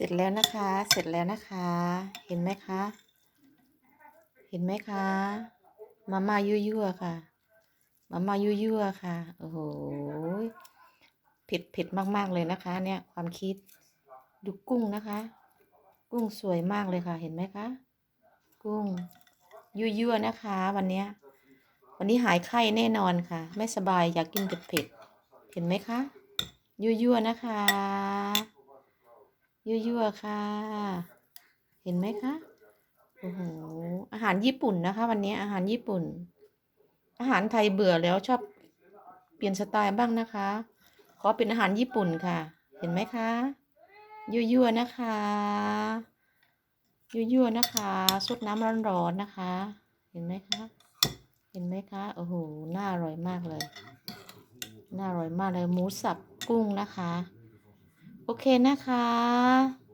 เสร็จแล้วนะคะ เสร็จแล้วนะคะ เห็นไหมคะ เห็นไหมคะ มาม่ายั่วๆค่ะ มาม่ายั่วๆค่ะ โอ้โหเผ็ดเผ็ดมากๆเลยนะคะ เนี่ยความคิด ดูกุ้งนะคะ กุ้งสวยมากเลยค่ะ เห็นไหมคะ กุ้งยั่วๆนะคะ วันเนี้ย วันนี้หายไข้แน่นอนค่ะ ไม่สบายอยากกินเผ็ดๆเห็นไหมคะ ยั่วๆนะคะ ยั่วๆค่ะ เห็นไหมคะโอ้โหอาหารญี่ปุ่นนะคะ วันนี้อาหารญี่ปุ่น อาหารไทยเบื่อแล้วชอบเปลี่ยนสไตล์บ้างนะคะ ขอเป็นอาหารญี่ปุ่นค่ะ เห็นไหมคะยั่วๆนะคะยั่วๆนะคะซดน้ำร้อนๆนะคะ เห็นไหมคะเห็นไหมคะโอ้โหน่าอร่อยมากเลยน่าอร่อยมากเลยหมูสับกุ้งนะคะ โอเคนะคะ